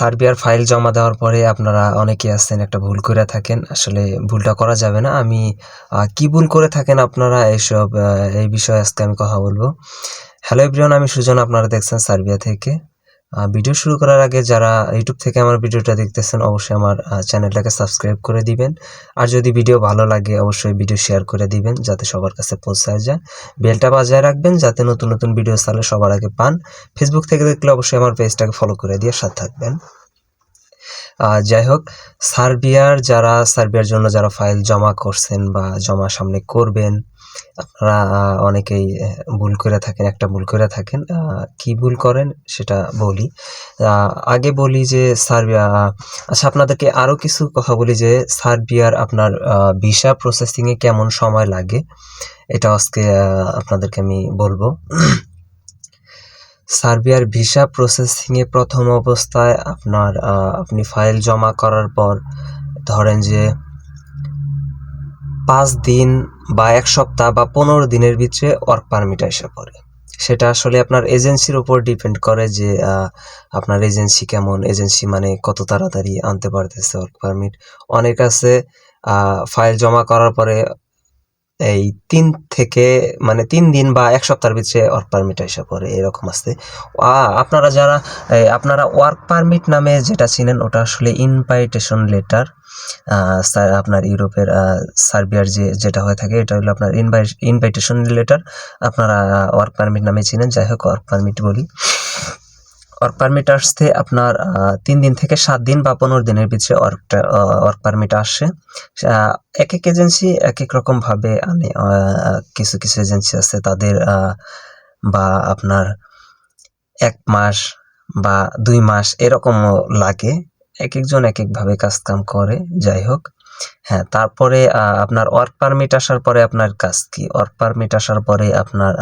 সার্বিয়ার ফাইল জমা দেওয়ার পরে আপনারা অনেকে আছেন, একটা ভুল করে থাকেন। আসলে ভুলটা করা যাবে না। আমি কি ভুল করে থাকেন আপনারা এইসব এই বিষয়ে আজকে আমি কথা বলব। হ্যালো এভরিওয়ান আমি সুজন, আপনারা দেখছেন সার্বিয়া থেকে। ভিডিও শুরু করার আগে যারা ইউটিউব থেকে আমার ভিডিওটা দেখতেছেন, অবশ্যই আমার চ্যানেলটাকে সাবস্ক্রাইব করে দিবেন। আর যদি ভিডিও ভালো লাগে, অবশ্যই ভিডিও শেয়ার করে দিবেন, যাতে সবার কাছে পৌঁছায় যায়। বেলটা বাজায় রাখবেন, যাতে নতুন নতুন ভিডিও চালে সবার আগে পান। ফেসবুক থেকে দেখলে অবশ্যই আমার পেজটাকে ফলো করে দিয়ে সাথে থাকবেন। যাই হোক, সার্বিয়ার যারা, সার্বিয়ার জন্য যারা ফাইল জমা করছেন বা জমা সামনে করবেন, আপনারা অনেকেই ভুল করে থাকেন, একটা ভুল করে থাকেন। কি ভুল করেন সেটা বলি। আগে বলি যে সার্বিয়া আচ্ছা আপনাদেরকে আরও কিছু কথা বলি যে সার্বিয়ার আপনার ভিসা প্রসেসিংয়ে কেমন সময় লাগে, এটা আজকে আপনাদেরকে আমি বলব। সার্বিয়ার ভিসা প্রসেসিংয়ে প্রথম অবস্থায় আপনার আপনি ফাইল জমা করার পর ধরেন যে পাঁচ দিন বা এক সপ্তাহ বা পনেরো দিনের ভিতরে ওয়ার্ক পারমিট এসে পড়ে। সেটা আসলে আপনার এজেন্সির উপর ডিপেন্ড করে যে আপনার এজেন্সি কেমন এজেন্সি মানে কত তাড়াতাড়ি আনতে পারতেছে ওয়ার্ক পারমিট অনেক আছে ফাইল জমা করার পরে এই তিন থেকে মানে তিন দিন বা এক সপ্তাহের ভিতরে ওয়ার্ক পারমিট এসে পড়ে, এরকম আসতে। আপনারা যারা আপনারা ওয়ার্ক পারমিট নামে যেটা চিনেন ওটা আসলে ইনভাইটেশন লেটার আপনার ইউরোপের সার্বিয়ার যে, যেটা হয়ে থাকে, এটা হলো আপনার ইনভাইটেশন লেটার আপনারা ওয়ার্ক পারমিট নামে চিনেন যাই হোক ওয়ার্ক পারমিট বলি। ওয়ার্ক পারমিট আসতে আপনার তিন দিন থেকে সাত দিন বা পনেরো দিনের ভিতরে ওয়ার্কটা ওয়ার্ক পারমিট আসে। এক এক এজেন্সি এক এক রকম ভাবে আনে কিছু কিছু এজেন্সি আছে তাদের বা আপনার এক মাস বা দুই মাস এরকমও লাগে। এক একজন এক একভাবে কাজ কাম করে, যাই হোক। হ্যাঁ তারপরে আপনার ওয়ার্ক পারমিট আসার পরে আপনার কাজ কি? ওয়ার্ক পারমিট আসার পরে আপনার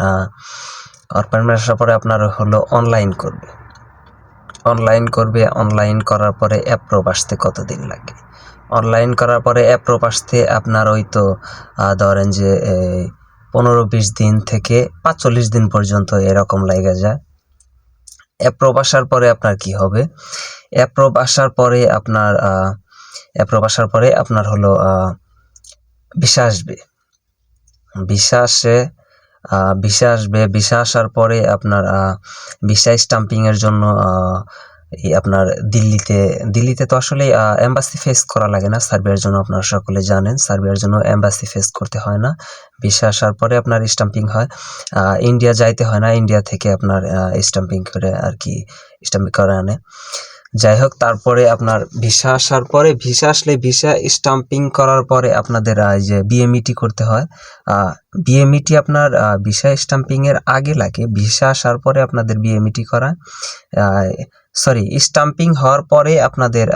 ওয়ার্ক পারমিট আসার পরে আপনার হলো অনলাইন করবে। অনলাইন করবে অনলাইন করার পরে অ্যাপ্রুভ আসতে কতদিন লাগে? অনলাইন করার পরে অ্যাপ্রুভ আসতে আপনার ওই তো ধরেন যে পনেরো বিশ দিন থেকে পাঁচচল্লিশ দিন পর্যন্ত এরকম লেগে যায়। অ্যাপ্রুভ আসার পরে আপনার কি হবে? অ্যাপ্রুভ আসার পরে আপনার অ্যাপ্রুভ আসার পরে আপনার হলো ভিসা আসবে। ভিসা আসে ভিসা আসবে। ভিসা আসার পরে আপনার ভিসা স্টাম্পিং এর জন্য আপনার দিল্লিতে দিল্লিতে তো আসলে এম্বাসি ফেস করা লাগে না। সার্বিয়ার জন্য আপনারা সকলে জানেন, সার্বিয়ার জন্য এম্বাসি ফেস করতে হয় না। ভিসা আসার পরে আপনার স্টাম্পিং হয়। ইন্ডিয়া যাইতে হয় না। ইন্ডিয়া থেকে আপনার স্টাম্পিং করে আর কি স্টাম্পিং করে আনে। যাই হোক, তারপরে আপনার ভিসা আসার পরে, ভিসা আসলে ভিসা স্টাম্পিং করার পরে আপনাদের যে বিএমইটি করতে হয়। বিএমইটি আপনার ভিসা স্টাম্পিংয়ের আগে লাগে। ভিসা আসার পরে আপনাদের বিএমইটি করা। সরি স্টাম্পিং হওয়ার পরে আপনাদের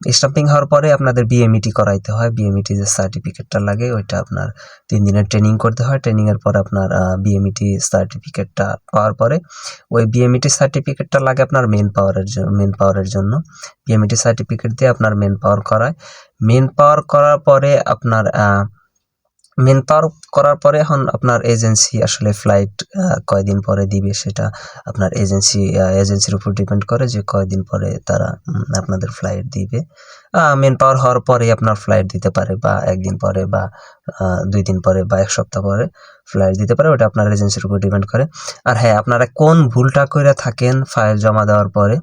স্টাম্পিং হওয়ার পরে আপনাদের বিএমইটি করাইতে হয়। বিএমইটি যে সার্টিফিকেটটা লাগে, ওইটা আপনার তিন দিনের ট্রেনিং করতে হয়। ট্রেনিং এর পর আপনার বিএমইটি সার্টিফিকেটটা পাওয়ার পরে ওই বিএমইটি সার্টিফিকেটটা লাগে আপনার মেন পাওয়ারের জন্য। মেন পাওয়ারের জন্য বিএমইটি সার্টিফিকেট দিয়ে আপনার মেন পাওয়ার করায়। মেন পাওয়ার করার পরে আপনার মেন পাওয়ার করার পরে এখন আপনার এজেন্সি আসলে ফ্লাইট কয়দিন পরে দিবে সেটা আপনার এজেন্সি এজেন্সির উপর ডিপেন্ড করে যে কয়দিন পরে তারা আপনাদের ফ্লাইট দিবে। মেন পাওয়ার হওয়ার পরেই আপনার ফ্লাইট দিতে পারে বা একদিন পরে বা দুই দিন পরে বা এক সপ্তাহ পরে ফ্লাইট দিতে পারে, ওটা আপনার এজেন্সির উপর ডিপেন্ড করে। আর হ্যাঁ আপনারা কোন ভুলটা করে থাকেন ফাইল জমা দেওয়ার পরে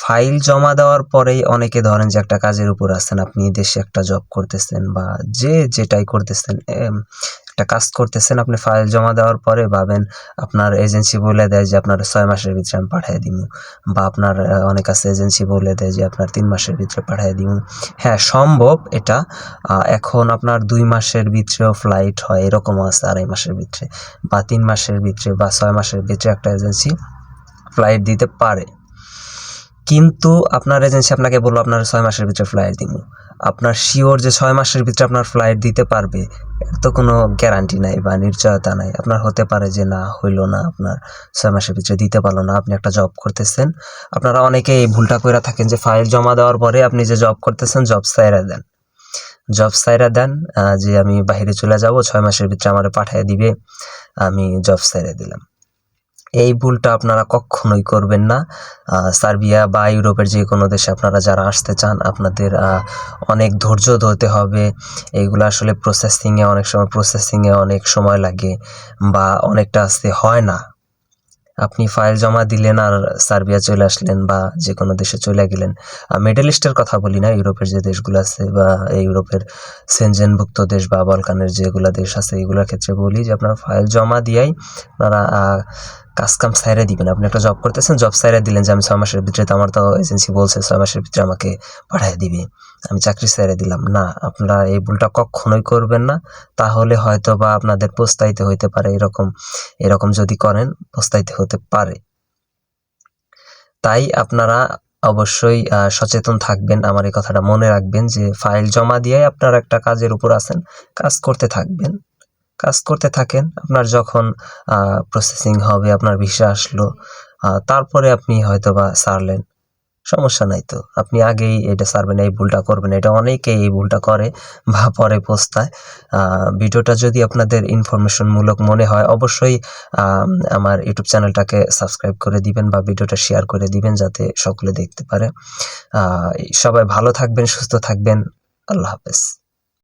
ফাইল জমা দেওয়ার পরেই অনেকে ধরেন যে একটা কাজের উপর আছেন, আপনি দেশে একটা জব করতেছেন বা যে যেটাই করতেছেন একটা কাজ করতেছেন, আপনি ফাইল জমা দেওয়ার পরে ভাবেন আপনার এজেন্সি বলে দেয় যে আপনার ছয় মাসের ভিতরে আমি পাঠিয়ে দিব বা আপনার অনেক আছে এজেন্সি বলে দেয় যে আপনার তিন মাসের ভিতরে পাঠিয়ে দিব হ্যাঁ সম্ভব এটা। এখন আপনার দুই মাসের ভিতরেও ফ্লাইট হয়, এরকমও আছে আড়াই মাসের ভিতরে বা তিন মাসের ভিতরে বা ছয় মাসের ভিতরে একটা এজেন্সি ফ্লাইট দিতে পারে। কিন্তু আপনার এজেন্সি আপনাকে বলল, আপনার ছয় মাসের ভিতরে ফ্লাইট দিব আপনার শিওর যে ছয় মাসের ভিতরে আপনার ফ্লাইট দিতে পারবে তো কোনো গ্যারান্টি নাই বা নিশ্চয়তা নাই। আপনার হতে পারে যে না, হইল না, আপনার ছয় মাসের ভিতরে দিতে পারল না, আপনি একটা জব করতেছেন। আপনারা অনেকে এই ভুলটা করে থাকেন যে ফাইল জমা দেওয়ার পরে আপনি যে জব করতেছেন জব সাইরা দেন। জব সাইরা দেন যে আমি বাইরে চলে যাব, ছয় মাসের ভিতরে আমার পাঠিয়ে দিবে, আমি জব সাইরা দিলাম। এই ভুলটা আপনারা কখনোই করবেন না। সার্বিয়া বা ইউরোপের যে কোনো দেশে আপনারা যারা আসতে চান, আপনাদের অনেক ধৈর্য ধরতে হবে। এইগুলো আসলে প্রসেসিংয়ে অনেক সময় প্রসেসিংয়ে অনেক সময় লাগে বা অনেকটা আসতে হয় না। আপনি ফাইল জমা দিলেন আর সার্বিয়া চলে আসলেন বা যে কোনো দেশে চলে গেলেন। মিডল ইস্টের কথা বলি না, ইউরোপের যে দেশগুলো আছে বা ইউরোপের সেনজেনভুক্ত দেশ বা বলকানের যেগুলো দেশ আছে, এগুলোর ক্ষেত্রে বলি যে আপনারা ফাইল জমা দিয়াই আপনারা কাজ কাম সাইরে দিবেন। আপনি একটা জব করতেছেন জব সাইরে দিলেন যে আমি ছয় মাসের ভিতরে তো আমার তো এজেন্সি বলছে ছয় মাসের ভিতরে আমাকে পাঠিয়ে দিবে। আমি চাকরি সাইরে দিলাম। না, আপনারা এই ভুলটা কখনোই করবেন না। তাহলে হয়তো বা আপনাদের পোস্তাইতে হইতে পারে এরকম এরকম যদি করেন পোস্তাইতে হতে পারে। তাই আপনারা অবশ্যই সচেতন থাকবেন, আমার এই কথাটা মনে রাখবেন যে ফাইল জমা দিয়ে আপনারা একটা কাজের উপর আছেন, কাজ করতে থাকবেন। কাজ করতে থাকেন আপনার যখন প্রসেসিং হবে আপনার ভিসা আসলো তারপরে আপনি হয়তো বা সারলেন। সমস্যা নাই তো। আপনি আগেই এটা সারবেন এই ভুলটা করবেন। এটা অনেকেই এই ভুলটা করে বা পরে পোস্তায়। ভিডিওটা যদি আপনাদের ইনফরমেশনমূলক মনে হয় অবশ্যই আম, আমার ইউটিউব চ্যানেলটাকে সাবস্ক্রাইব করে দিবেন বা ভিডিওটা শেয়ার করে দিবেন যাতে সকলে দেখতে পারে। সবাই ভালো থাকবেন সুস্থ থাকবেন। আল্লাহ হাফেজ।